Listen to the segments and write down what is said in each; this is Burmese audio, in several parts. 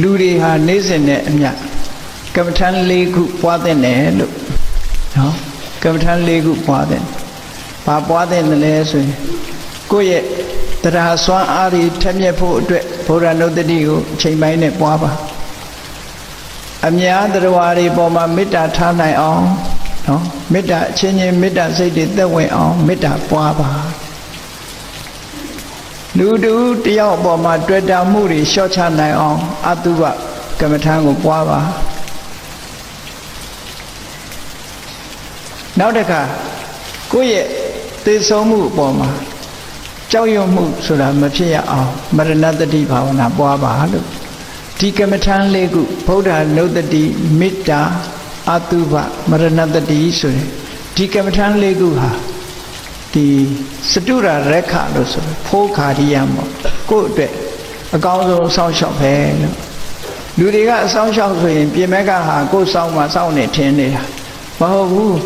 လူတွေဟာနေ့စဉ်နဲ့အမျှကမ္မထန်၄ခုပွားတဲ့တယ်လို့နော်ကမ္မထန်၄ခုပွားတဲ့ဘာပွားတဲ့လဲဆိုရင်ကိုယ့်ရဲ့တရားစွမ်းအားတွေထက်မြက်ဖို့အတွက်ဘုရားနုတ္တိကိုအချိန်ပိုင်းနဲ့ပွားပါအများတရားတွေပေါ်မှာမေတ္တာထားနိုင်အောင်နော်မေတ္တာအချင်းချင်းမေတ္တာစိတ်တွေသက်ဝင်အောင်မေတ္တာပွားပါ လူတူတယောက်အပေါ်မှာတွေ့တာမှုတွေလျှော့ချနိုင်အောင်အတုပကမ္မထာကိုပွားပါနောက်တစ်ခါကိုယ့်ရဲ့သိဆုံးမှုအပေါ်မှာကြောက်ရွံ့မှုဆိုတာမဖြစ်ရအောင်မရဏတတိဘာဝနာပွားပါလို့ဒီကမ္မထာလေးခုဗုဒ္ဓနုတ္တိမေတ္တာအတုပမရဏတတိဆိုရင်ဒီကမ္မထာလေးခုဟာ ဒီစတုရရက်ခလို့ဆိုဖိုးခါရိယမောကိုယ့်အတွက်အကောင်းဆုံးစောင့်ရှောက်ပဲလို့လူတွေကအဆောင်ရှောက်ဆိုရင်ပြင်မဲ့ကဟာကိုယ်ဆောင်မှစောင့်နေထင်းနေတာမဟုတ်ဘူး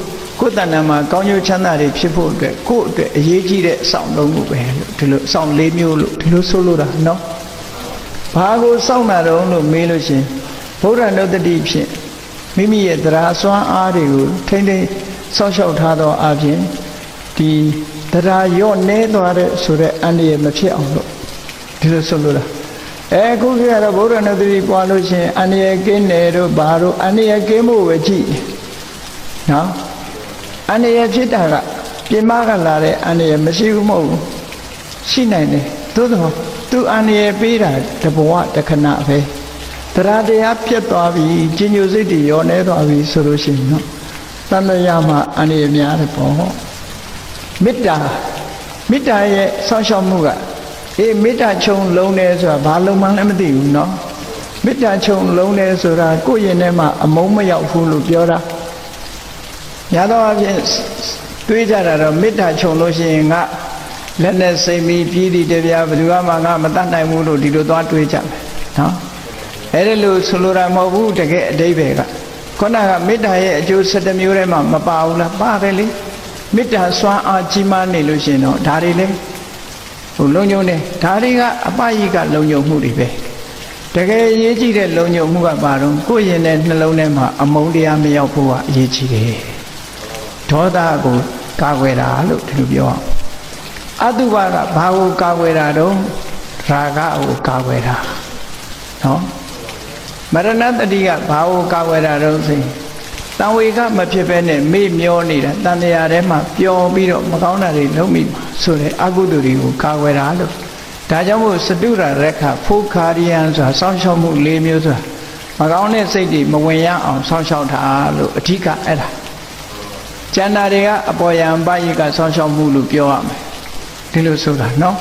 ကိုယ်တဏ္ဍာမှာကောင်းကျိုးချမ်းသာတွေဖြစ်ဖို့အတွက်ကိုယ့်အတွက်အရေးကြီးတဲ့အဆောင်လုံးကိုပဲလို့ဒီလိုအဆောင်၄မျိုးလို့ဒီလိုဆိုလိုတာနော်ဘာကိုစောင့်တာတုံးလို့မေးလို့ရှင်ဗုဒ္ဓနုတ္တိဖြင့်မိမိရဲ့တရားစွမ်းအားတွေကိုထိမ့်သိမ်းစောင့်ရှောက်ထားသောအပြင် ဒီတရားရော့နေသွားတဲ့ဆိုတဲ့အန္တရာယ်မဖြစ်အောင်လို့ဒီလိုဆိုလိုတာအဲခုခေတ်ကတော့ဗုဒ္ဓနုတ္တိပွားလို့ရှင်အန္တရာယ်ကင်းတယ်တို့ဘာတို့အန္တရာယ်ကင်းဖို့ပဲကြည့်နော်အန္တရာယ်ဖြစ်တာကပြင်မကလာတဲ့အန္တရာယ်မရှိဘူးမဟုတ်ဘူးရှိနိုင်တယ်သို့သောသူအန္တရာယ်ပေးတာတဘဝတခဏပဲတရားတရားပြတ်သွားပြီကျင်ညိုစိတ်တွေရောနေသွားပြီဆိုလို့ရှိရင်နော်တန်လျာမှာအန္တရာယ်များတယ်ပေါ့ မေတ္တာမေတ္တာရဲ့ဆောင်းရှောက်မှုကအေးမေတ္တာခြုံလုံးတယ်ဆိုတာဘာလုံးမှလည်းမသိဘူးနော်မေတ္တာခြုံလုံးတယ်ဆိုတာကိုယ့်ရင်ထဲမှာအမုန်းမရောက်ဘူးလို့ပြောတာညာတော့အဖြစ်တွေးကြတာတော့မေတ္တာခြုံလို့ရှိရင်ငါလက်နဲ့စိတ်ပြီးပြည်တည်တယ်ဗျာဘယ်သူမှငါမတတ်နိုင်ဘူးလို့ဒီလိုသွားတွေးကြမယ်နော်အဲ့ဒါလို့ဆိုလိုတာမဟုတ်ဘူးတကယ်အတိပ္ပယ်ကခုနကမေတ္တာရဲ့အကျိုး7မျိုးထဲမှာမပါဘူးလားပါတယ်လေ မေတ္တာစွမ်းအားကြီးမားနေလို့ရှိရင်တော့ဒါတွေလေဟိုလုံညုံနေဒါတွေကအပယိကလုံညုံမှုတွေပဲတကယ်အရေးကြီးတဲ့လုံညုံမှုကဘာတော့ကိုယ့်ရင်တဲ့နှလုံးထဲမှာအမုန်းတရားမရောက်ဖို့ကအရေးကြီးတယ်ဒေါသကိုကာကွယ်တာလို့ဒီလိုပြောအောင်အတုပကဘာကိုကာကွယ်တာတော့ရာဂကိုကာကွယ်တာနော်မရဏတတိကဘာကိုကာကွယ်တာတော့ဆိုရင် တံဝေကမဖြစ်ဘဲနဲ့မေ့မျောနေတာတန်တရားထဲမှာပျော်ပြီးတော့မကောင်းတာတွေလုံးမိဆိုတဲ့အကုသိုလ်တွေကိုကာကွယ်တာလို့ဒါကြောင့်မို့စတုရရက်ခဖုခါရိယံဆိုတာစောင့်ရှောက်မှု၄မျိုးဆိုတာမကောင်းတဲ့စိတ်တွေမဝင်ရအောင်စောင့်ရှောက်တာလို့အဓိကအဲ့ဒါကျန်တာတွေကအပေါ်ယံပယိကစောင့်ရှောက်မှုလို့ပြောရမယ်ဒီလိုဆိုတာနော်